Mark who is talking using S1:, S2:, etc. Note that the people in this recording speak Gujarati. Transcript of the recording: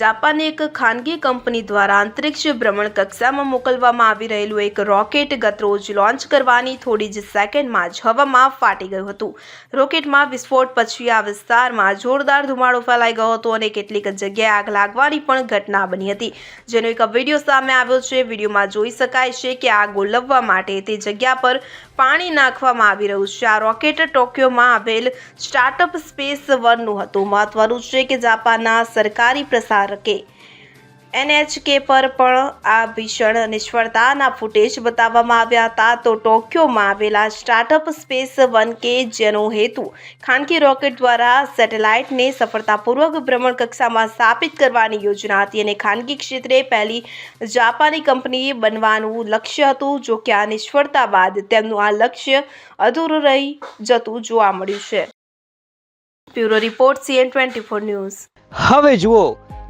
S1: જાપાનની એક ખાનગી કંપની દ્વારા અંતરિક્ષ ભ્રમણ કક્ષામાં મોકલવામાં આવી રહેલું એક રોકેટ ગતરોજ લોન્ચ કરવાની થોડી જ સેકન્ડમાં જ હવામાં ફાટી ગયું હતું. રોકેટમાં વિસ્ફોટ પછી આ વિસ્તારમાં જોરદાર ધુમાડો ફેલાઈ ગયો હતો અને કેટલીક જગ્યાએ આગ લાગવાની પણ ઘટના બની હતી. જેનો એક વીડિયો સામે આવ્યો છે. વિડીયોમાં જોઈ શકાય છે કે આગ ઓલવવા માટે તે જગ્યા પર પાણી નાખવામાં આવી રહ્યું છે. આ રોકેટ ટોક્યોમાં આવેલ સ્ટાર્ટઅપ સ્પેસ વનનું હતું. મહત્વનું છે કે જાપાનના સરકારી પ્રસારકે એનએચકે પર પણ આ ભીષણ નિષ્ફળતાના ફૂટેજ બતાવવામાં આવ્યા હતા. તો ટોક્યોમાં આવેલા સ્ટાર્ટઅપ સ્પેસ વન કે જેનો હેતુ ખાનગી રોકેટ દ્વારા સેટેલાઇટને સફળતાપૂર્વક ભ્રમણ કક્ષામાં સ્થાપિત કરવાની યોજના હતી અને ખાનગી ક્ષેત્રે પહેલી જાપાની કંપની બનવાનું લક્ષ્ય હતું. જો કે આ નિષ્ફળતા બાદ તેમનું આ લક્ષ્ય અધૂરું રહી જતું જોવા મળ્યું છે. Bureau report CN twenty four news.
S2: હવે જુઓ